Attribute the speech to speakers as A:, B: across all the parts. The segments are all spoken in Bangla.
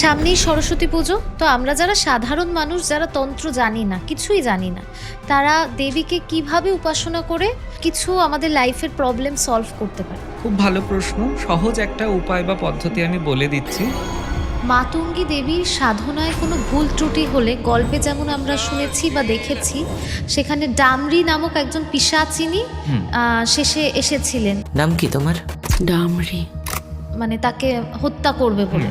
A: সামনেই সরস্বতী পুজো তো আমরা যারা সাধারণ মানুষ যারা তন্ত্র জানি না কিছুই জানি না তারা দেবীকে কীভাবে উপাসনা করে কিছু আমাদের লাইফের প্রবলেম সলভ করতে পারে?
B: খুব ভালো প্রশ্ন সহজ একটা উপায় বা পদ্ধতি আমি বলে দিচ্ছি।
A: মাতঙ্গী দেবীর সাধনায় কোনো ভুল ত্রুটি হলে গল্পে যেমন আমরা শুনেছি বা দেখেছি সেখানে ডামরি নামক একজন পিসাচিনী। শেষে এসেছিলেন।
C: নাম কি তোমার?
D: ডামরি।
A: মানে তাকে হত্যা করবে বলে।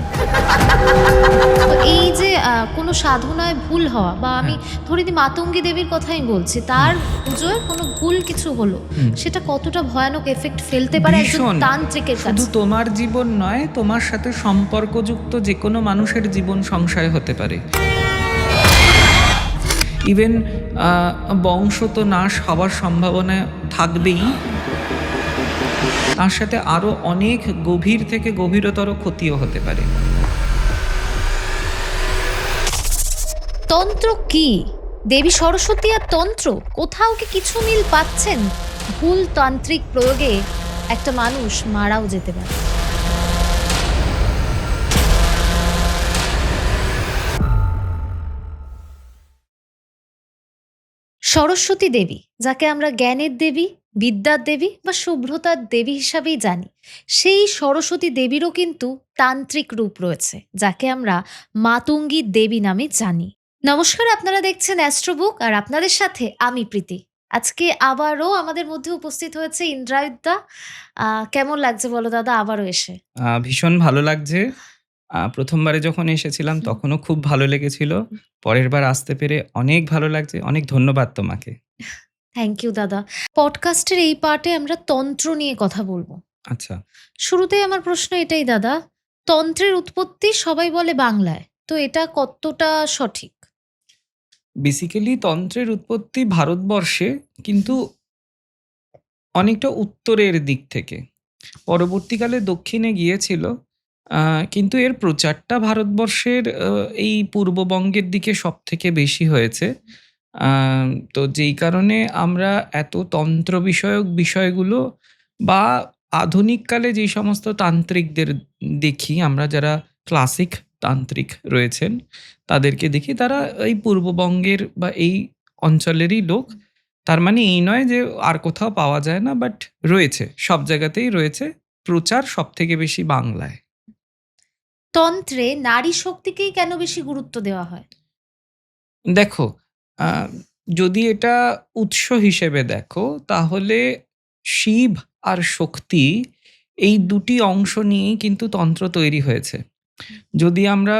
A: এই যে কোনো সাধনায় ভুল হওয়া বা আমি ধরে দিই মাতঙ্গী দেবীর কথাই বলছি তার পুজোয় কোনো ভুল কিছু হলো? সেটা কতটা ভয়ানক এফেক্ট ফেলতে পারে একজন। তান্ত্রিকের
B: শুধু
A: কাছে
B: তোমার জীবন নয় তোমার সাথে সম্পর্কযুক্ত যে কোনো মানুষের জীবন সংশয় হতে পারে। ইভেন বংশ তো নাশ হওয়ার সম্ভাবনা থাকবেই। তার সাথে আরও অনেক গভীর থেকে গভীরতর ক্ষতিও হতে পারে।
A: তন্ত্র কি? দেবী সরস্বতী আর তন্ত্র কোথাও কি কিছু মিল পাচ্ছেন? ভুল তান্ত্রিক প্রয়োগে একটা মানুষ মারাও যেতে পারে। সরস্বতী দেবী যাকে আমরা জ্ঞানের দেবী বিদ্যার দেবী বা শুভ্রতার দেবী হিসাবেই জানি। সেই সরস্বতী দেবীরও কিন্তু তান্ত্রিক রূপ রয়েছে যাকে আমরা মাতঙ্গী দেবী নামে জানি। নমস্কার আপনারা দেখছেন অ্যাস্ট্রোবুক আর আপনাদের সাথে আমি প্রীতি। আজকে আবারও আমাদের মধ্যে উপস্থিত হয়েছে ইন্দ্রায়ুদ্ধা। আহ, কেমন লাগছে বলো দাদা? আবারও এসে।
B: ভীষণ ভালো লাগছে। প্রথমবারে যখন এসেছিলাম তখনও খুব ভালো লেগেছিল। পরের বার আসতে পেরে অনেক ভালো লাগছে। অনেক ধন্যবাদ তোমাকে।
A: থ্যাংক ইউ দাদা। পডকাস্টের এই পার্টে আমরা তন্ত্র নিয়ে কথা বলব।
B: আচ্ছা।
A: শুরুতেই আমার প্রশ্ন এটাই দাদা। তন্ত্রের উৎপত্তি সবাই বলে বাংলায়। তো এটা কতটা সঠিক?
B: বেসিক্যালি তন্ত্রের উৎপত্তি ভারতবর্ষে কিন্তু অনেকটা উত্তরের দিক থেকে। পরবর্তীকালে দক্ষিণে গিয়েছিল। কিন্তু এর প্রচারটা ভারতবর্ষের এই পূর্ববঙ্গের দিকে সব থেকে বেশি হয়েছে। তো যেই কারণে আমরা এত তন্ত্র বিষয়ক বিষয়গুলো বা আধুনিককালে যেই সমস্ত তান্ত্রিকদের দেখি, আমরা যারা ক্লাসিক তান্ত্রিক রয়েছেন, তাদেরকে দেখি, তারা এই পূর্ববঙ্গের বা এই অঞ্চলেরই লোক। তার মানে এই নয় যে আর কোথাও পাওয়া যায় না, বাট রয়েছে, সব জায়গাতেই রয়েছে। প্রচার সব থেকে বেশি বাংলায়।
A: তন্ত্রে নারী শক্তিকেই কেন বেশি গুরুত্ব দেওয়া হয়?
B: দেখো যদি এটা উৎস হিসেবে দেখো তাহলে শিব আর শক্তি এই দুটি অংশ নিয়েই কিন্তু তন্ত্র তৈরি হয়েছে। যদি আমরা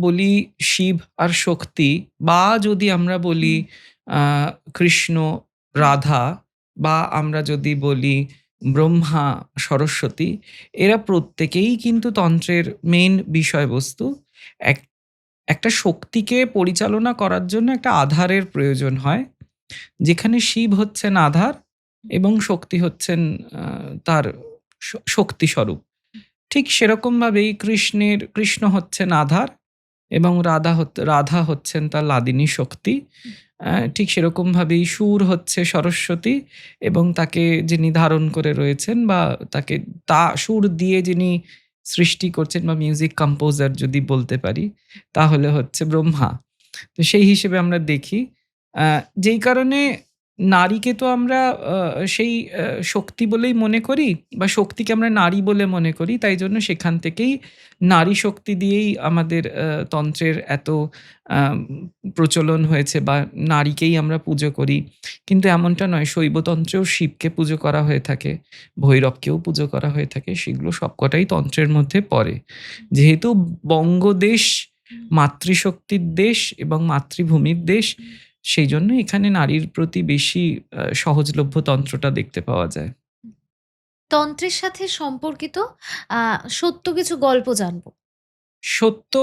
B: বলি শিব আর শক্তি বা যদি আমরা বলি কৃষ্ণ রাধা বা আমরা যদি বলি ব্রহ্মা, সরস্বতী, এরা প্রত্যেকেই কিন্তু তন্ত্রের মেন বিষয়বস্তু। এক, একটা শক্তিকে পরিচালনা করার জন্য একটা আধারের প্রয়োজন হয়, যেখানে শিব হচ্ছেন আধার এবং শক্তি হচ্ছেন তার শ- শক্তিস্বরূপ। ঠিক সেরকমভাবেই কৃষ্ণের, কৃষ্ণ হচ্ছেন আধার এবং রাধা রাধা হচ্ছেন তার লাদিনী শক্তি। ঠিক সেরকমভাবেই সুর হচ্ছে সরস্বতী এবং তাকে যিনি ধারণ করে রয়েছেন বা তাকে তা সুর দিয়ে যিনি সৃষ্টি করছেন বা মিউজিক কম্পোজার যদি বলতে পারি, তাহলে হচ্ছে ব্রহ্মা। তো সেই হিসেবে আমরা দেখি যেই কারণে নারীকে তো আমরা সেই শক্তি বলেই মনে করি বা শক্তিকে আমরা নারী বলে মনে করি। তাই জন্য সেখান থেকেই নারী শক্তি দিয়েই আমাদের তন্ত্রের এত প্রচলন হয়েছে বা নারীকেই আমরা পুজো করি। কিন্তু এমনটা নয়, শৈবতন্ত্রেও শিবকে পুজো করা হয়ে থাকে, ভৈরবকেও পুজো করা হয়ে থাকে, সেগুলো সবকটাই তন্ত্রের মধ্যে পড়ে। যেহেতু বঙ্গদেশ, মাতৃশক্তির দেশ এবং মাতৃভূমির দেশ সেই জন্য এখানে নারীর প্রতি বেশি সহজলভ্য তন্ত্রটা দেখতে পাওয়া যায়।
A: তন্ত্রের সাথে সম্পর্কিত সত্য কিছু গল্প জানব।
B: সত্য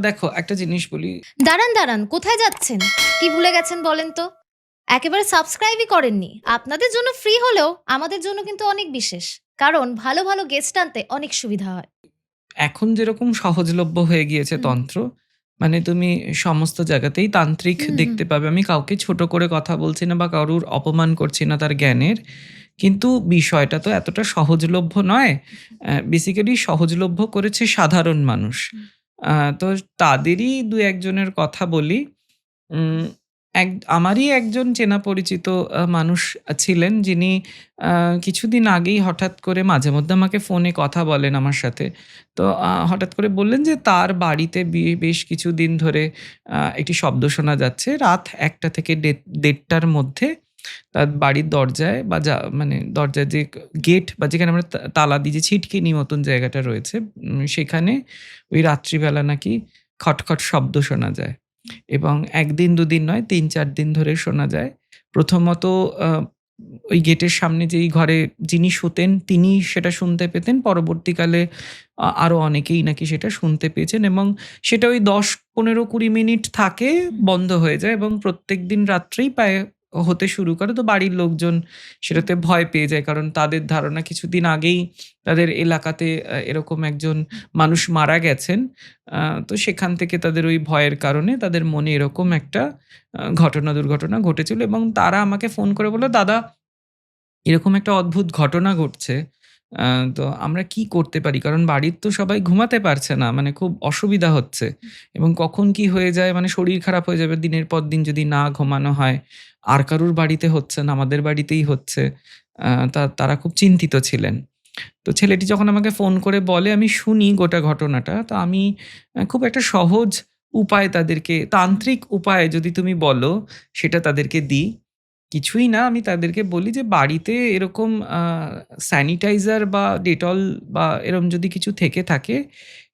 B: দেখো একটা জিনিস বলি।
A: দাঁড়ান দাঁড়ান কোথায় যাচ্ছেন? কি ভুলে গেছেন বলেন তো? একেবারে সাবস্ক্রাইবই করেননি। আপনাদের জন্য ফ্রি হলেও আমাদের জন্য কিন্তু অনেক বিশেষ। কারণ ভালো ভালো গেস্ট আনতে অনেক সুবিধা হয়।
B: এখন যেরকম সহজলভ্য হয়ে গিয়েছে তন্ত্র মানে তুমি সমস্ত জায়গাতেই তান্ত্রিক
A: হুম,
B: দেখতে পাবে। আমি কাউকে ছোট করে কথা বলছি না বা কারুর অপমান করছি না তার জ্ঞানের। কিন্তু বিষয়টা তো এতটা সহজলভ্য নয়। বেসিক্যালি সহজলভ্য করেছে সাধারণ মানুষ। আ তো তাদেরই ২-১ জনের কথা বলি। উম এক, আমারই একজন চেনা পরিচিত মানুষ ছিলেন যিনি কিছুদিন আগেই হঠাৎ করে মাঝে মধ্যে আমাকে ফোনে কথা বলেন আমার সাথে। তো হঠাৎ করে বললেন যে তার বাড়িতে বেশ কিছু দিন ধরে একটি শব্দ শোনা যাচ্ছে। রাত একটা থেকে ১:৩০টার মধ্যে তার বাড়ির দরজায় বা যা মানে দরজার যে গেট বা যেখানে আমরা তালা দিয়ে যে ছিটকিনি মতন জায়গাটা রয়েছে সেখানে ওই রাত্রিবেলা নাকি খটখট শব্দ শোনা যায়। এবং একদিন দুদিন নয় ৩-৪ দিন ধরে শোনা যায়। প্রথমত ওই গেটের সামনে যেই ঘরে যিনি শুতেন তিনি সেটা শুনতে পেতেন। পরবর্তীকালে আরও অনেকেই নাকি সেটা শুনতে পেয়েছেন এবং সেটা ওই দশ পনেরো কুড়ি মিনিট থাকে, বন্ধ হয়ে যায় এবং প্রত্যেক দিন রাত্রেই প্রায় হতে শুরু করে। তো বাড়ির লোকজন সেটাতে ভয় পেয়ে যায়। কারণ তাদের ধারণা কিছুদিন আগেই তাদের এলাকাতে এরকম একজন মানুষ মারা গেছেন। তো সেখান থেকে তাদের ওই ভয়ের কারণে তাদের মনে এরকম একটা ঘটনা, দুর্ঘটনা ঘটেছিল এবং তারা আমাকে ফোন করে বলল, "দাদা, এরকম একটা অদ্ভুত ঘটনা ঘটছে। তো আমরা কি করতে পারি? কারণ বাড়ির তো সবাই ঘুমাতে পারছে না। মানে খুব অসুবিধা হচ্ছে। এবং কখন কি হয়ে যায় মানে শরীর খারাপ হয়ে যাবে দিনের পর দিন যদি না ঘুমানো হয়। আর কারুর বাড়িতে হচ্ছে না, আমাদের বাড়িতেই হচ্ছে।" তা তারা খুব চিন্তিত ছিলেন। তো ছেলেটি যখন আমাকে ফোন করে বলে আমি শুনি গোটা ঘটনাটা। তো আমি খুব একটা সহজ উপায় তাদেরকে তান্ত্রিক উপায় যদি তুমি বলো সেটা তাদেরকে দিই। কিছুই না আমি তাদেরকে বলি যে বাড়িতে এরকম আ স্যানিটাইজার বা ডেটল বা এরকম যদি কিছু থেকে থাকে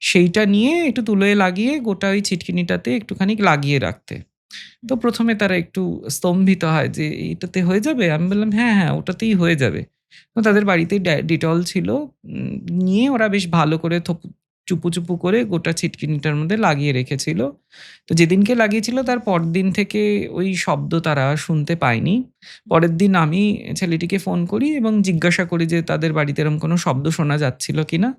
B: সেইটা নিয়ে একটু তুলোয় লাগিয়ে গোটা ওই ছিটকিনিটাতে একটুখানি লাগিয়ে রাখতে। তো ১ম এ তারা একটু স্তম্ভিত হয় যে, "এটাতে হয়ে যাবে?" আমি বললাম, "হ্যাঁ, হ্যাঁ ওটাতেই হয়ে যাবে।" তো তাদের বাড়িতে ডে ডেটল ছিল। উম নিয়ে ওরা বেশ ভালো করে থপু চুপু, চুপু করে গোটা ছিটকিনিটার মধ্যে লাগিয়ে রেখেছিল। তো যেদিনকে লাগিয়েছিল তার পরদিন থেকে ওই শব্দ তারা শুনতে পায়নি। পরের দিন আমি ছেলেটিকে ফোন করি এবং জিজ্ঞাসা করি যে তাদের বাড়িতে এরকম কোনো শব্দ শোনা যাচ্ছিল কিনা?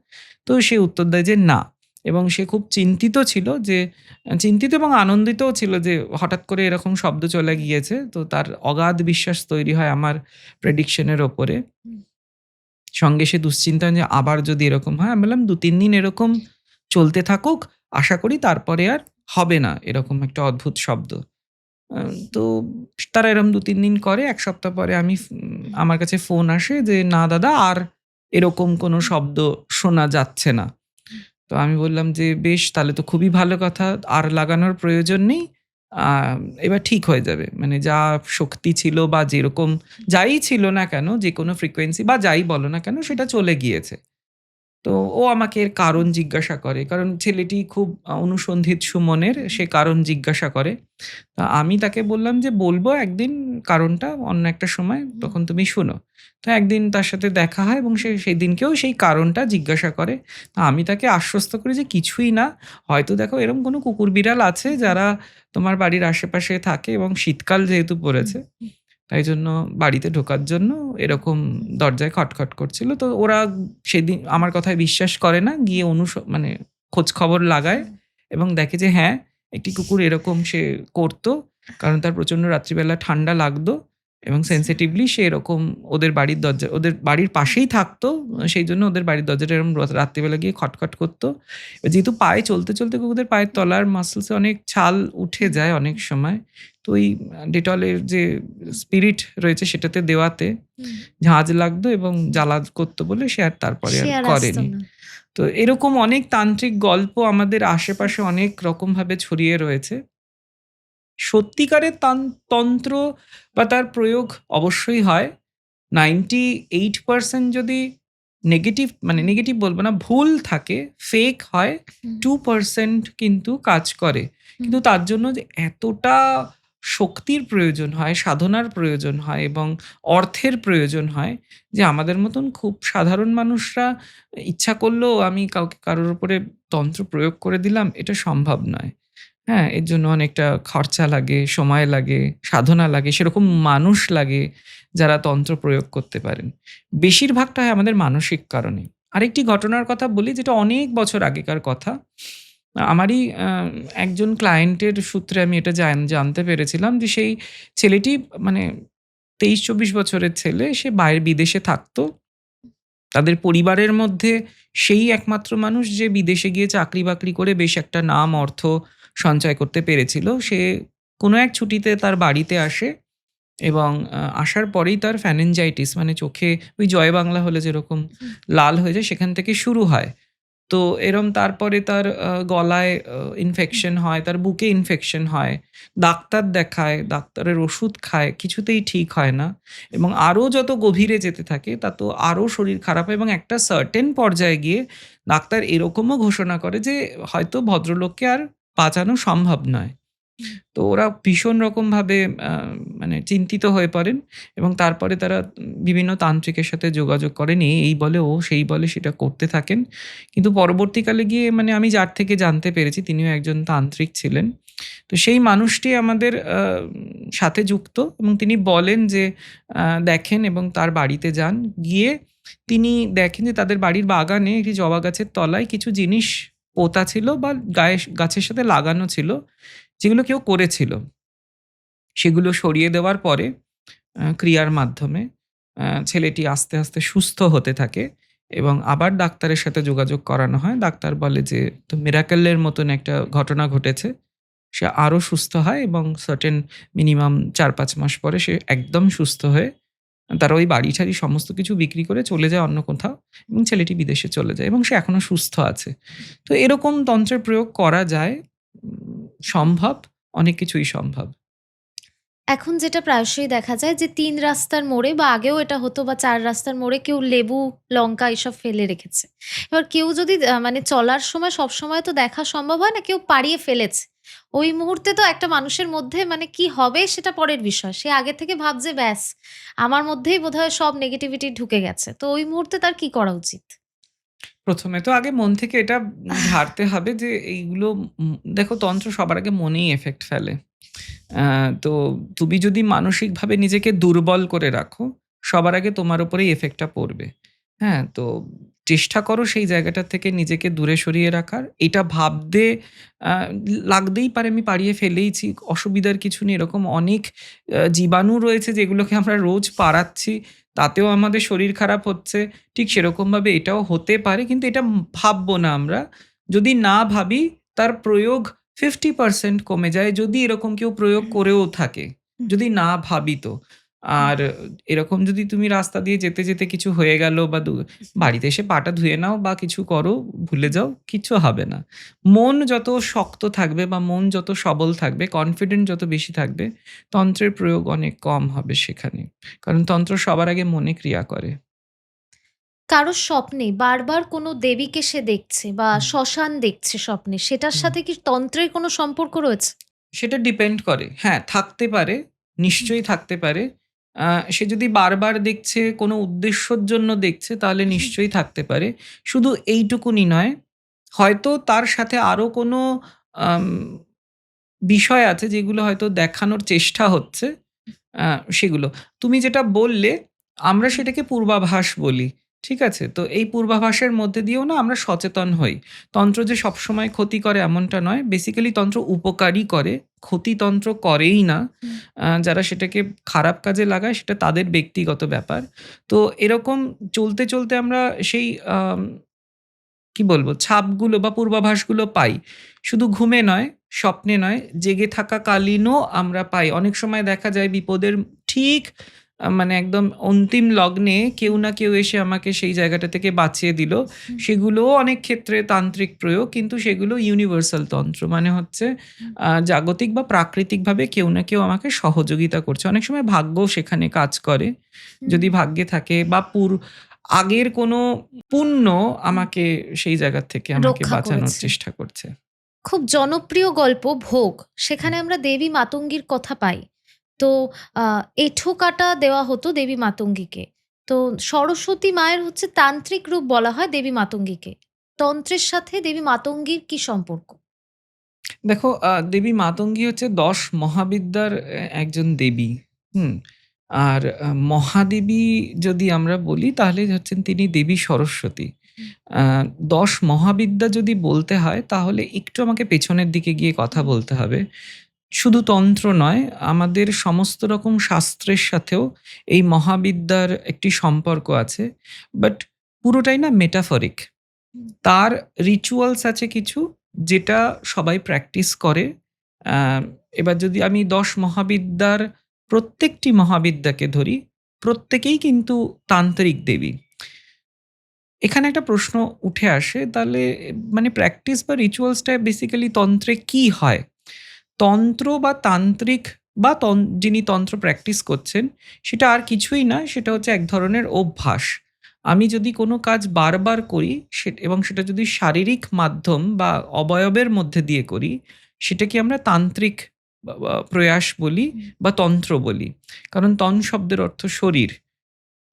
B: তো সে উত্তর দেয় যে, "না।" এবং সে খুব চিন্তিত ছিল যে চিন্তিত এবং আনন্দিতও ছিল যে হঠাৎ করে এরকম শব্দ চলে গিয়েছে। তো তার অগাধ বিশ্বাস তৈরি হয় আমার প্রেডিকশন এর উপরে।
A: হুম।
B: সঙ্গে সে দুশ্চিন্তা যে আবার যদি এরকম হয়, আমি বললাম ২-৩ দিন এরকম চলতে থাকুক। আশা করি তারপরে আর হবে না এরকম একটা অদ্ভুত শব্দ। তো তারা এরকম ২-৩ দিন করে। এক সপ্তাহ পরে আমি আমার কাছে ফোন আসে যে, "না দাদা আর এরকম কোনো শব্দ শোনা যাচ্ছে না।" তো আমি বললাম যে, "বেশ তাহলে তো খুবই ভালো কথা। আর লাগানোর প্রয়োজন নেই। এবার ঠিক হয়ে যাবে। মানে যা শক্তি ছিল বা যেরকম যাই ছিল না কেন, যে কোনো ফ্রিকোয়েন্সি বা যাই বলো না কেন, সেটা চলে গিয়েছে।" তো ও আমাকে এর কারণ জিজ্ঞাসা করে। কারণ ছেলেটি খুব অনুসন্ধিত অনুসন্ধিৎসু মনের। সে কারণ জিজ্ঞাসা করে। তো আমি তাকে বললাম যে, "বলব একদিন কারণটা অন্য একটা সময় তখন তুমি শোনো।" তো একদিন তার সাথে দেখা হয় এবং সে সেই দিনকেও সেই কারণটা জিজ্ঞাসা করে। তো আমি তাকে আশ্বস্ত করি যে, "কিছুই না। হয়তো দেখো এরকম কোনো কুকুর বিড়াল আছে যারা তোমার বাড়ির আশেপাশে থাকে এবং শীতকাল যেহেতু পড়েছে তাই জন্য বাড়িতে ঢোকার জন্য এরকম দরজায় খটখট করছিল।" তো ওরা সেদিন আমার কথায় বিশ্বাস করে না। গিয়ে অনুস মানে খোঁজ খবর লাগায় এবং দেখে যে হ্যাঁ, একটি কুকুর এরকম সে করতো কারণ তার প্রচণ্ড রাত্রিবেলা ঠান্ডা লাগতো এবং সেন্সিটিভলি সে এরকম ওদের বাড়ির দরজা ওদের বাড়ির পাশেই থাকতো। সেই জন্য ওদের বাড়ির দরজাটা এরকম রাত্রিবেলা গিয়ে খটখট করত। যেহেতু পায়ে চলতে, চলতে কুকুরদের পায়ের তলার মাসলস অনেক ছাল উঠে যায় অনেক সময়। তো ওই ডেটলের যে স্পিরিট রয়েছে সেটাতে দেওয়াতে ঝাঁজ লাগতো এবং জ্বালা করতো বলে সে আর তারপরে আর করেনি।
A: না।
B: তো এরকম অনেক তান্ত্রিক গল্প আমাদের আশেপাশে অনেক রকমভাবে ছড়িয়ে রয়েছে। সত্যিকারের তান তন্ত্র বা তার প্রয়োগ অবশ্যই হয়। 98% যদি নেগেটিভ মানে নেগেটিভ বলব না, ভুল থাকে, ফেক হয়,
A: টু
B: 2% কিন্তু কাজ করে। কিন্তু তার জন্য যে এতটা শক্তির প্রয়োজন হয়, সাধনার প্রয়োজন হয় এবং অর্থের প্রয়োজন হয় যে আমাদের মতন খুব সাধারণ মানুষরা ইচ্ছা করলেও আমি কাউকে কারোর উপরে তন্ত্র প্রয়োগ করে দিলাম, এটা সম্ভব নয়। হ্যাঁ? এর জন্য অনেকটা খরচা লাগে, সময় লাগে, সাধনা লাগে, সেরকম মানুষ লাগে যারা তন্ত্র প্রয়োগ করতে পারেন। বেশিরভাগটা হয় আমাদের মানসিক কারণে। আরেকটি ঘটনার কথা বলি যেটা অনেক বছর আগেকার কথা। আমারই একজন ক্লায়েন্টের সূত্রে আমি এটা জান জানতে পেরেছিলাম যে সেই ছেলেটি মানে ২৩-২৪ বছরের ছেলে। সে বাইরে বিদেশে থাকতো। তাদের পরিবারের মধ্যে সেই একমাত্র মানুষ যে বিদেশে গিয়ে চাকরি বাকরি করে বেশ একটা নাম অর্থ সঞ্চয় করতে পেরেছিল। সে কোনো এক ছুটিতে তার বাড়িতে আসে এবং আসার পরেই তার ফ্যানেঞ্জাইটিস মানে চোখে ওই জয় বাংলা হলে যেরকম লাল হয়ে যায় সেখান থেকে শুরু হয়। তো এরম তারপরে তার গলায় ইনফেকশন হয় তার বুকে ইনফেকশন হয় ডাক্তার দেখায় ডাক্তারের ওষুধ খায় কিছুতেই ঠিক হয় না এবং আরও যত গভীরে যেতে থাকে তা তো আরও শরীর খারাপ হয় এবং একটা সার্টেন পর্যায়ে গিয়ে ডাক্তার এরকমও ঘোষণা করে যে হয়তো ভদ্রলোককে আর বাঁচানো সম্ভব নয়। তো ওরা ভীষণ রকমভাবে মানে চিন্তিত হয়ে পড়েন এবং তারপরে তারা বিভিন্ন তান্ত্রিকের সাথে যোগাযোগ করেন এই বলে, ও, সেই বলে, সেটা করতে থাকেন। কিন্তু পরবর্তীকালে গিয়ে মানে আমি যার থেকে জানতে পেরেছি, তিনিও একজন তান্ত্রিক ছিলেন। তো সেই মানুষটি আমাদের সাথে যুক্ত এবং তিনি বলেন যে দেখেন এবং তার বাড়িতে যান। গিয়ে তিনি দেখেন যে তাদের বাড়ির বাগানে একটি জবা গাছের তলায় কিছু জিনিস পোতা ছিল বা গায়ে গাছের সাথে লাগানো ছিল, যেগুলো কেউ করেছিল। সেগুলো সরিয়ে দেওয়ার পরে ক্রিয়ার মাধ্যমে ছেলেটি আস্তে আস্তে সুস্থ হতে থাকে এবং আবার ডাক্তারের সাথে যোগাযোগ করানো হয়। ডাক্তার বলে যে, তো মিরাকেলের মতন একটা ঘটনা ঘটেছে। সে আরও সুস্থ হয় এবং সার্টেন মিনিমাম চার পাঁচ মাস পরে সে একদম সুস্থ হয়ে তার ওই বাড়ি ঠাড়ি সমস্ত কিছু বিক্রি করে চলে যায় অন্য কোথাও এবং ছেলেটি বিদেশে চলে যায় এবং সে এখনও সুস্থ আছে। তো এরকম তন্ত্রের প্রয়োগ করা যায়, সম্ভব, অনেক কিছুই সম্ভব।
A: এখন যেটা প্রায়শই দেখা যায় যে তিন রাস্তার মোড়ে বা আগেও এটা হতো বা চার রাস্তার মোড়ে কেউ লেবু, লঙ্কা এসব ফেলে রেখেছে। এবার কেউ যদি মানে চলার সময় সব সময় তো দেখা সম্ভব হয় না, কেউ পাড়িয়ে ফেলেছে। ওই মুহূর্তে তো একটা মানুষের মধ্যে মানে কি হবে সেটা পরের বিষয়। সে আগে থেকে ভাবছে, ব্যাস, আমার মধ্যেই বোধহয় সব নেগেটিভিটি ঢুকে গেছে। তো ওই মুহূর্তে তার কি করা উচিত?
B: প্রথমে তো আগে মন থেকে এটা ঝাড়তে হবে যে এইগুলো দেখো, তন্ত্র সবার আগে মনেই এফেক্ট ফেলে। তো তুমি যদি মানসিকভাবে নিজেকে দুর্বল করে রাখো, সবার আগে তোমার উপরেই এফেক্টটা পড়বে। হ্যাঁ তো চেষ্টা করো সেই জায়গাটা থেকে নিজেকে দূরে সরিয়ে রাখার। এটা ভাবতে লাগতেই পারে আমি পাড়িয়ে ফেলেইছি। অসুবিধার কিছু নেই এরকম অনেক জীবাণু রয়েছে যেগুলোকে আমরা রোজ পাড়াচ্ছি তাতেও আমাদের শরীর খারাপ হচ্ছে। ঠিক সেরকমভাবে এটাও হতে পারে কিন্তু এটা ভাববো না আমরা। যদি না ভাবি তার প্রয়োগ ফিফটি পার্সেন্ট কমে যায় যদি এরকম কেউ প্রয়োগ করেও থাকে। যদি না ভাবি তো। আর এরকম যদি তুমি রাস্তা দিয়ে যেতে যেতে কিছু হয়ে গেল বা দু- বাড়িতে এসে পাটা ধুয়ে নাও বা কিছু করো ভুলে যাও কিছু হবে না। মন যত শক্ত থাকবে বা মন যত সবল থাকবে কনফিডেন্ট যত বেশি থাকবে তন্ত্রের প্রয়োগ অনেক কম হবে সেখানে। কারণ তন্ত্র সবার আগে মনে ক্রিয়া করে।
A: কারোর স্বপ্নে বারবার কোনো দেবীকে সে দেখছে বা
B: হুম।
A: শ্মশান দেখছে স্বপ্নে সেটার
B: হুম।
A: সাথে কি তন্ত্রের কোনো সম্পর্ক রয়েছে?
B: সেটা ডিপেন্ড করে। হ্যাঁ থাকতে পারে নিশ্চয়ই থাকতে পারে। আহ, সে যদি বারবার দেখছে কোনো উদ্দেশ্যর জন্য দেখছে তাহলে নিশ্চয়ই থাকতে পারে। শুধু এইটুকুনি নয় হয়তো তার সাথে আরও কোনো আম, বিষয় আছে যেগুলো হয়তো দেখানোর চেষ্টা হচ্ছে সেগুলো। তুমি যেটা বললে আমরা সেটাকে পূর্বাভাস বলি। ঠিক আছে? তো এই পূর্বাভাসের মধ্যে দিয়েও না আমরা সচেতন হই। তন্ত্র যে সবসময় ক্ষতি করে এমনটা নয়। বেসিক্যালি তন্ত্র উপকারই করে ক্ষতিতন্ত্র করেই না। যারা সেটাকে খারাপ কাজে লাগায় সেটা তাদের ব্যক্তিগত ব্যাপার। তো এরকম চলতে চলতে আমরা সেই কি বলব ছাপগুলো বা পূর্বাভাসগুলো পাই। শুধু ঘুমে নয় স্বপ্নে নয় জেগে থাকা কালীনও আমরা পাই। অনেক সময় দেখা যায় বিপদের ঠিক মানে একদম অন্তিম লগ্নে কেউ না কেউ এসে আমাকে সেই জায়গাটা থেকে বাঁচিয়ে দিল। সেগুলোও অনেক ক্ষেত্রে তান্ত্রিক প্রয়োগ কিন্তু সেগুলো ইউনিভার্সাল তন্ত্র। মানে হচ্ছে জাগতিক বা প্রাকৃতিকভাবে কেউ না কেউ আমাকে সহযোগিতা করছে। অনেক সময় ভাগ্য সেখানে কাজ করে। যদি ভাগ্যে থাকে বা পুর আগের কোনো পুণ্য আমাকে সেই জায়গা থেকে আমাকে বাঁচানোর চেষ্টা করছে।
A: খুব জনপ্রিয় গল্প ভোগ। সেখানে আমরা দেবী মাতঙ্গীর কথা পাই। তো আহ, এঁঠো কাটা দেওয়া হতো দেবী মাতঙ্গীকে। তো সরস্বতী মায়ের হচ্ছে তান্ত্রিক রূপ বলা হয় দেবী মাতঙ্গীকে। তন্ত্রের সাথে দেবী মাতঙ্গীর কি সম্পর্ক?
B: দেখো দেবী মাতঙ্গী হচ্ছে দশ মহাবিদ্যার আহ, একজন দেবী হুম? আর মহাদেবী যদি আমরা বলি তাহলে হচ্ছেন তিনি দেবী সরস্বতী। দশ মহাবিদ্যা যদি বলতে হয় তাহলে একটু আমাকে পেছনের দিকে গিয়ে কথা বলতে হবে। শুধু তন্ত্র নয় আমাদের সমস্ত রকম শাস্ত্রের সাথেও এই মহাবিদ্যার একটি সম্পর্ক আছে বাট পুরোটাই না মেটাফরিক তার রিচুয়ালস আছে কিছু যেটা সবাই প্র্যাকটিস করে। এবার যদি আমি দশ মহাবিদ্যার প্রত্যেকটি মহাবিদ্যাকে ধরি প্রত্যেকেই কিন্তু তান্ত্রিক দেবী। এখানে একটা প্রশ্ন উঠে আসে তাহলে মানে প্র্যাকটিস বা রিচুয়ালসটা বেসিক্যালি তন্ত্রে কি হয়? তন্ত্র বা তান্ত্রিক বা তন- যিনি তন্ত্র প্র্যাকটিস করছেন সেটা আর কিছুই না সেটা হচ্ছে এক ধরনের অভ্যাস। আমি যদি কোনো কাজ বারবার করি সে- এবং সেটা যদি শারীরিক মাধ্যম বা অবয়বের মধ্যে দিয়ে করি সেটাকে আমরা তান্ত্রিক প্রয়াস বলি বা তন্ত্র বলি। কারণ তন শব্দের অর্থ শরীর।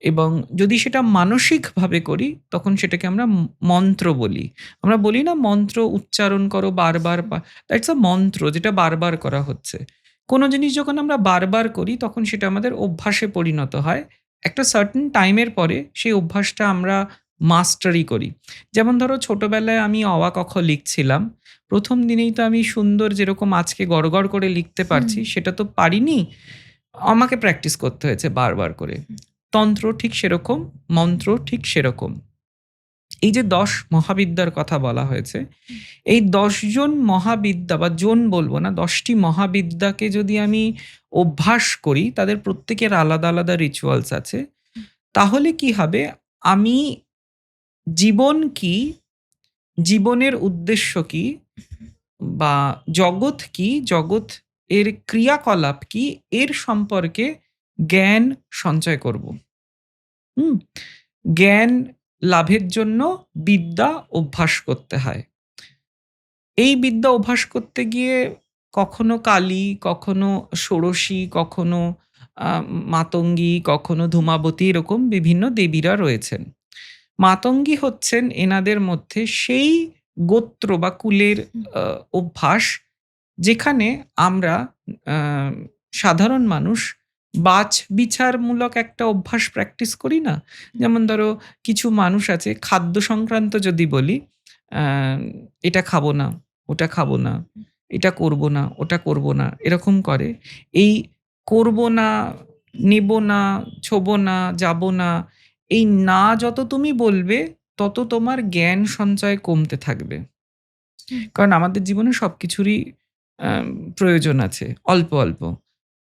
B: এবং যদি সেটা মানসিকভাবে করি তখন সেটাকে আমরা মন্ত্র বলি। আমরা বলি না মন্ত্র উচ্চারণ করো বারবার দ্যাটস আ মন্ত্র যেটা বারবার করা হচ্ছে। কোনো জিনিস যখন আমরা বারবার করি তখন সেটা আমাদের অভ্যাসে পরিণত হয়। একটা সার্টেন টাইমের পরে সেই অভ্যাসটা আমরা মাস্টারি করি। যেমন ধরো ছোটবেলায় আমি অওয়া কখ লিখছিলাম। প্রথম দিনেই তো আমি সুন্দর যেরকম আজকে গড়গড় করে লিখতে পারছি সেটা তো পারিনি। আমাকে প্র্যাকটিস করতে হয়েছে বারবার করে। তন্ত্র ঠিক সেরকম, মন্ত্র ঠিক সেরকম। এই যে দশ মহাবিদ্যার কথা বলা হয়েছে, এই দশজন মহাবিদ্যা বা জন বলব না, দশটি মহাবিদ্যাকে যদি আমি অভ্যাস করি, তাদের প্রত্যেকের আলাদা আলাদা রিচুয়ালস আছে, তাহলে কি হবে? আমি জীবন কি, জীবনের উদ্দেশ্য কি, বা জগৎ কি, জগৎ এর ক্রিয়াকলাপ কি, এর সম্পর্কে জ্ঞান সঞ্চয় করব। হুম? জ্ঞান লাভের জন্য বিদ্যা অভ্যাস করতে হয়। এই বিদ্যা অভ্যাস করতে গিয়ে কখনো কালী কখনো ষোড়শী কখনো মাতঙ্গী কখনো ধূমাবতী এরকম বিভিন্ন দেবীরা রয়েছেন। মাতঙ্গী হচ্ছেন এনাদের মধ্যে সেই গোত্র বা কুলের অভ্যাস যেখানে আমরা সাধারণ মানুষ বাছ বিচারমূলক একটা অভ্যাস প্র্যাকটিস করি না? যেমন ধরো কিছু মানুষ আছে খাদ্য সংক্রান্ত যদি বলি এটা খাব না ওটা খাব না এটা করব না ওটা করব না এরকম করে। এই করব না নেব না ছোব না যাব না এই না যত তুমি বলবে তত তোমার জ্ঞান সঞ্চয় কমতে থাকবে। কারণ আমাদের জীবনে সবকিছুরই আম, প্রয়োজন আছে অল্প অল্প।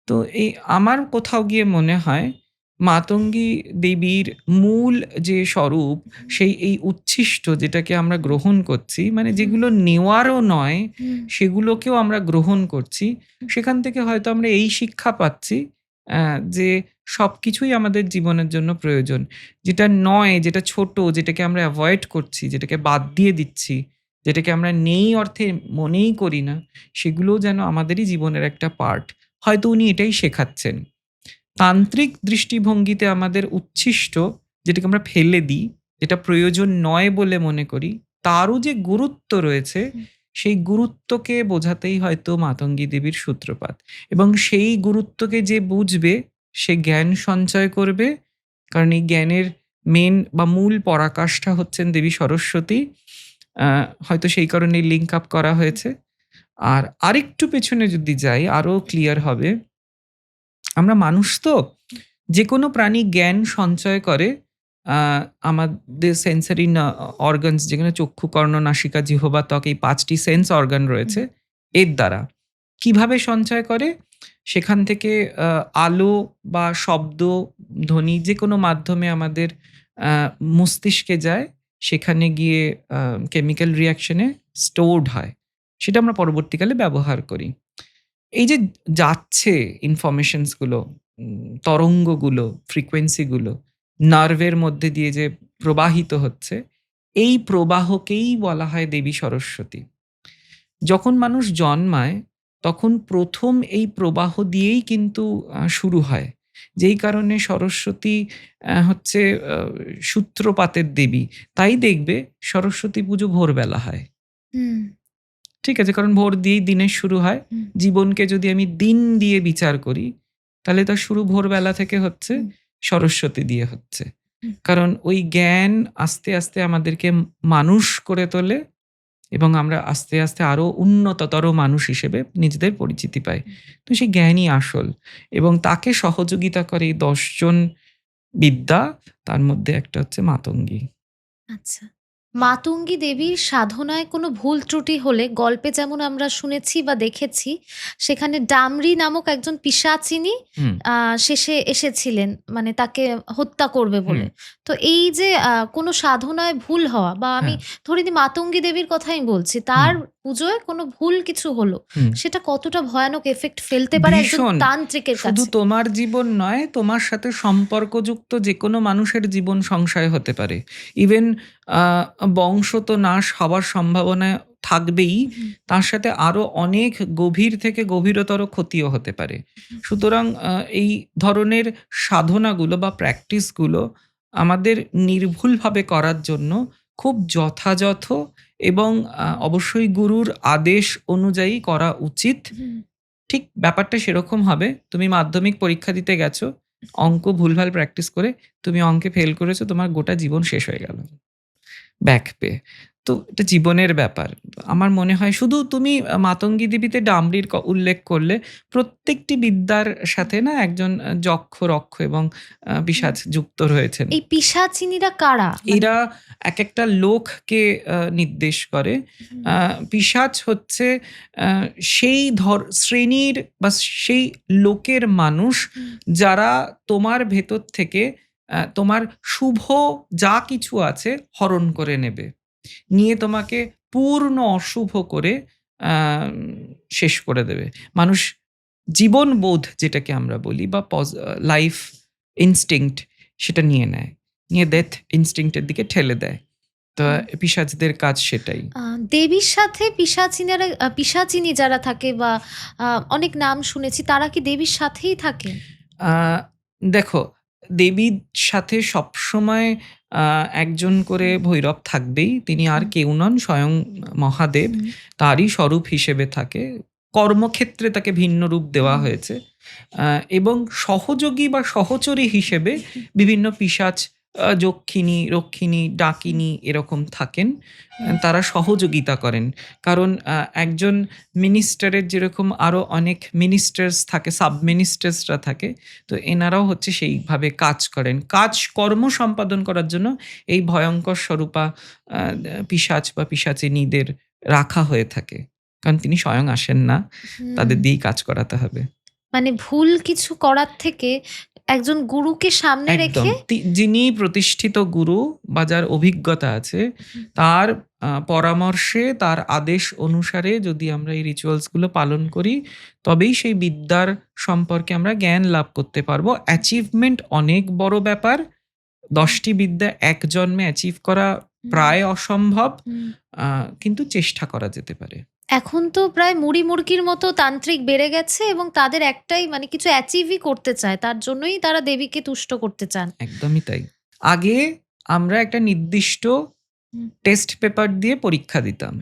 B: তো এই আমার কোথাও গিয়ে মনে হয় মাতঙ্গী দেবীর মূল যে স্বরূপ সেই এই উচ্ছিষ্ট যেটাকে আমরা গ্রহণ করছি মানে যেগুলো নেওয়ারও নয় সেগুলোকেও আমরা গ্রহণ করছি সেখান থেকে হয়তো আমরা এই শিক্ষা পাচ্ছি যে সব কিছুই আমাদের জীবনের জন্য প্রয়োজন। যেটা নয় যেটা ছোট যেটাকে আমরা অ্যাভয়েড করছি যেটাকে বাদ দিয়ে দিচ্ছি যেটাকে আমরা নেই অর্থে মনেই করি না সেগুলোও যেন আমাদেরই জীবনের একটা পার্ট হয়তো উনি এটাই শেখাচ্ছেন। তান্ত্রিক দৃষ্টিভঙ্গিতে আমাদের উচ্ছিষ্ট যেটাকে আমরা ফেলে দিই যেটা প্রয়োজন নয় বলে মনে করি তারও যে গুরুত্ব রয়েছে সেই গুরুত্বকে বোঝাতেই হয়তো মাতঙ্গী দেবীর সূত্রপাত। এবং সেই গুরুত্বকে যে বুঝবে সে জ্ঞান সঞ্চয় করবে। কারণ এই জ্ঞানের মেন বা মূল পরাকাষ্ঠা হচ্ছেন দেবী সরস্বতী। হয়তো সেই কারণে লিঙ্ক আপ করা হয়েছে। আর আরেকটু পেছনে যদি যাই আরও ক্লিয়ার হবে। আমরা মানুষ তো যে কোনো প্রাণী জ্ঞান সঞ্চয় করে আমাদের সেন্সারি অর্গানস যেখানে চক্ষু, কর্ণ, নাসিকা, জিহবা, ত্বক, এই পাঁচটি সেন্স অর্গান রয়েছে, এর দ্বারা। কীভাবে সঞ্চয় করে? সেখান থেকে আলো বা শব্দ, ধ্বনি যে কোনো মাধ্যমে আমাদের মস্তিষ্কে যায়, সেখানে গিয়ে কেমিক্যাল রিয়াকশনে স্টোরড হয়। সেটা আমরা পরবর্তীকালে ব্যবহার করি। এই যে যাচ্ছে ইনফরমেশনসগুলো তরঙ্গগুলো ফ্রিকোয়েন্সিগুলো নার্ভের মধ্যে দিয়ে যে প্রবাহিত হচ্ছে, এই প্রবাহকেই বলা হয় দেবী সরস্বতী। যখন মানুষ জন্মায়, তখন প্রথম এই প্রবাহ দিয়েই কিন্তু শুরু হয়। যেই কারণে সরস্বতী হচ্ছে সূত্রপাতের দেবী, তাই দেখবে সরস্বতী পুজো ভোরবেলা হয়। ঠিক আছে কারণ ভোর দিয়েই দিনের শুরু হয়। জীবনকে যদি আমি দিন দিয়ে বিচার করি তাহলে তার শুরু ভোরবেলা থেকে হচ্ছে সরস্বতী দিয়ে হচ্ছে। কারণ ওই জ্ঞান আস্তে আস্তে আমাদেরকে মানুষ করে তোলে এবং আমরা আস্তে আস্তে আরও উন্নততর মানুষ হিসেবে নিজেদের পরিচিতি পাই। তো সেই জ্ঞানই আসল এবং তাকে সহযোগিতা করে এই দশজন বিদ্যা তার মধ্যে একটা হচ্ছে মাতঙ্গী।
A: আচ্ছা। মাতঙ্গী দেবীর সাধনায় কোনো ভুল ত্রুটি হলে গল্পে যেমন আমরা শুনেছি বা দেখেছি, সেখানে ডামরি নামক একজন পিসাচিনি। শেষে এসেছিলেন মানে তাকে হত্যা করবে বলে। তো এই যে কোনো সাধনায় ভুল হওয়া বা আমি
B: হ্যাঁ।
A: ধরে নি মাতঙ্গী দেবীর কথাই বলছি। তার। পুজোয় কোনো ভুল কিছু হলো। সেটা কতটা ভয়ানক এফেক্ট ফেলতে পারে একজন। তান্ত্রিকের
B: শুধু
A: কাছে?
B: তোমার জীবন নয়, তোমার সাথে সম্পর্কযুক্ত যেকোনো মানুষের জীবন সংশয় হতে পারে। ইভেন বংশ তো নাশ হওয়ার সম্ভাবনা থাকবেই। তার সাথে আরও অনেক গভীর থেকে গভীরতর ক্ষতিও হতে পারে। সুতরাং এই ধরনের সাধনাগুলো বা প্র্যাকটিসগুলো আমাদের নির্ভুলভাবে করার জন্য খুব যথাযথ এবং অবশ্যই গুরুর আদেশ অনুযায়ী করা উচিত। ঠিক ব্যাপারটা সেরকম হবে। তুমি মাধ্যমিক পরীক্ষা দিতে গেছো। অঙ্ক ভুলভাল প্র্যাকটিস করে তুমি অঙ্কে ফেল করেছ। তোমার গোটা জীবন শেষ হয়ে গেল। ব্যাক পেয়ে। তো এটা জীবনের ব্যাপার। আমার মনে হয় শুধু তুমি মাতঙ্গী দেবীতে ডামরির উল্লেখ করলে, প্রত্যেকটি বিদ্যার সাথে না একজন যক্ষ, রক্ষ এবং আ পিশাচ যুক্ত রয়েছেন।
A: এই পিশাচিনীরা কারা?
B: এরা এক একটা লোককে নির্দেশ করে। পিশাচ হচ্ছে সেই ধর শ্রেণির বা সেই লোকের মানুষ যারা তোমার ভেতর থেকে তোমার শুভ যা কিছু আছে হরণ করে নেবে। নিয়ে তোমাকে পূর্ণ অশুভ করে শেষ করে দেবে। মানুষ জীবনবোধ যেটাকে আমরা বলি বা পজ লাইফ ইনস্টিংক্ট সেটা নিয়ে নেয়। নিয়ে ডেথ ইনস্টিংক্ট এর দিকে ঠেলে দেয়। তো
A: হুম।
B: পিশাচদের কাজ সেটাই।
A: দেবীর সাথে পিশাচিনেরা আ পিশাচিনী যারা থাকে বা অনেক নাম শুনেছি তারা কি দেবীর সাথেই থাকে?
B: দেখো দেবীর সাথে সবসময় একজন করে ভৈরব থাকবেই। তিনি আর কেউ নন স্বয়ং মহাদেব। তারই স্বরূপ হিসেবে থাকে। কর্মক্ষেত্রে তাকে ভিন্ন রূপ দেওয়া হয়েছে। এবং সহযোগী বা সহচরী হিসেবে বিভিন্ন পিশাচ আ যক্ষিণী, রক্ষিণী, ডাকিনী এরকম থাকেন। তারা সহযোগিতা করেন। কারণ একজন মিনিস্টারের যেরকম আরও অনেক মিনিস্টার্স থাকে, সাব মিনিস্টার্সরা থাকে। তো এনারাও হচ্ছে সেইভাবে কাজ করেন। কাজ কর্ম সম্পাদন করার জন্য এই ভয়ঙ্কর স্বরূপা আ পিশাচ বা পিশাচিনীদের রাখা হয়ে থাকে। কারণ তিনি স্বয়ং আসেন না। তাদের দিয়েই কাজ করাতে হবে।
A: মানে ভুল কিছু করার থেকে একজন গুরুকে সামনে রেখে
B: যিনি প্রতিষ্ঠিত গুরু বা যার অভিজ্ঞতা আছে, তার পরামর্শে তার আদেশ অনুসারে যদি আমরা এই রিচুয়ালসগুলো পালন করি, তবেই সেই বিদ্যার সম্পর্কে আমরা জ্ঞান লাভ করতে পারব। অ্যাচিভমেন্ট অনেক বড় ব্যাপার। দশটি বিদ্যা এক জন্মে অ্যাচিভ করা প্রায় অসম্ভব। কিন্তু চেষ্টা করা যেতে পারে।
A: এখন তো প্রায় মুড়ি-মুড়কির মতো তান্ত্রিক বেড়ে গেছে এবং তাদের একটাই মানে কিছু অ্যাচিভই করতে চায়। তার জন্যই তারা দেবীকে তুষ্ট করতে চান।
B: একদমই তাই। আগে আমরা একটা নির্দিষ্ট টেস্ট পেপার দিয়ে পরীক্ষা দিতাম।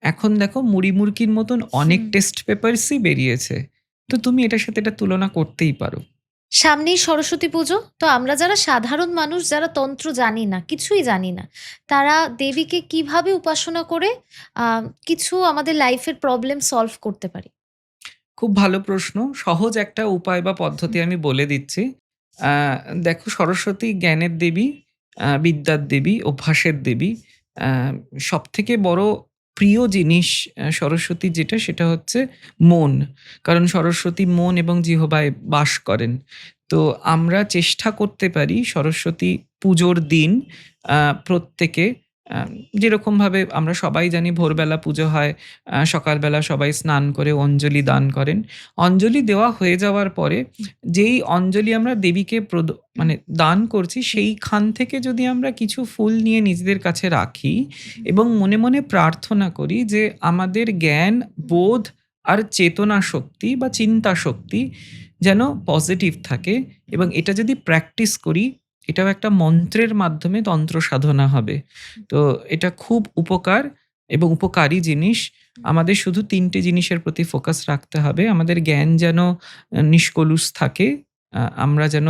B: এখন দেখো মুড়ি-মুড়কির মতন অনেক টেস্ট পেপারসই বেরিয়েছে। তো তুমি এটার সাথে এটা তুলনা করতেই পারো।
A: সামনেই সরস্বতী পুজো। তো আমরা যারা সাধারণ মানুষ যারা তন্ত্র জানি না, কিছুই জানি না, তারা দেবীকে কীভাবে উপাসনা করে কিছু আমাদের লাইফের প্রবলেম সলভ করতে পারি?
B: খুব ভালো প্রশ্ন। সহজ একটা উপায় বা পদ্ধতি আমি বলে দিচ্ছি। দেখো সরস্বতী জ্ঞানের দেবী, বিদ্যার দেবী, অভ্যাসের দেবী। আ সবথেকে বড় প্রিয় জিনিস সরস্বতী যেটা, সেটা হচ্ছে মন। কারণ সরস্বতী মন এবং জিহবায় বাস করেন। তো আমরা চেষ্টা করতে পারি সরস্বতী পুজোর দিন প্রত্যেকে যেরকমভাবে আমরা সবাই জানি ভোরবেলা পুজো হয়। সকালবেলা সবাই স্নান করে অঞ্জলি দান করেন। অঞ্জলি দেওয়া হয়ে যাওয়ার পরে যেই অঞ্জলি আমরা দেবীকে প্রদ মানে দান করছি সেইখান থেকে যদি আমরা কিছু ফুল নিয়ে নিজেদের কাছে রাখি এবং মনে, মনে প্রার্থনা করি যে আমাদের জ্ঞান, বোধ আর চেতনা শক্তি বা চিন্তা শক্তি যেন পজিটিভ থাকে এবং এটা যদি প্র্যাকটিস করি, এটাও একটা মন্ত্রের মাধ্যমে তন্ত্র সাধনা হবে। তো এটা খুব উপকার এবং উপকারী জিনিস। আমাদের শুধু ৩ টে জিনিসের প্রতি ফোকাস রাখতে হবে। আমাদের জ্ঞান যেন নিষ্কলুষ থাকে। আমরা যেন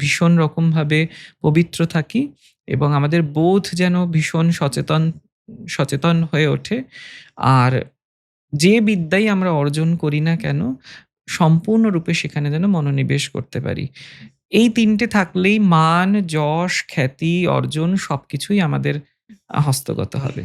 B: ভীষণ রকমভাবে পবিত্র থাকি এবং আমাদের বোধ যেন ভীষণ সচেতন সচেতন হয়ে ওঠে। আর যে বিদ্যাই আমরা অর্জন করি না কেন, সম্পূর্ণরূপে সেখানে যেন মনোনিবেশ করতে পারি। এই তিনটে থাকলেই মান, যশ, খ্যাতি, অর্জন সবকিছুই আমাদের হস্তগত হবে।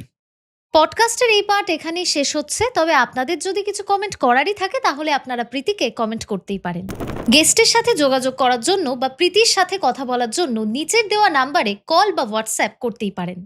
A: পডকাস্টের এই পার্ট এখানেই শেষ হচ্ছে তবে আপনাদের যদি কিছু কমেন্ট করারই থাকে তাহলে আপনারা প্রীতিকে কমেন্ট করতেই পারেন গেস্টের সাথে যোগাযোগ করার জন্য বা প্রীতির সাথে কথা বলার জন্য নিচের দেওয়া নাম্বারে কল বা হোয়াটসঅ্যাপ করতেই পারেন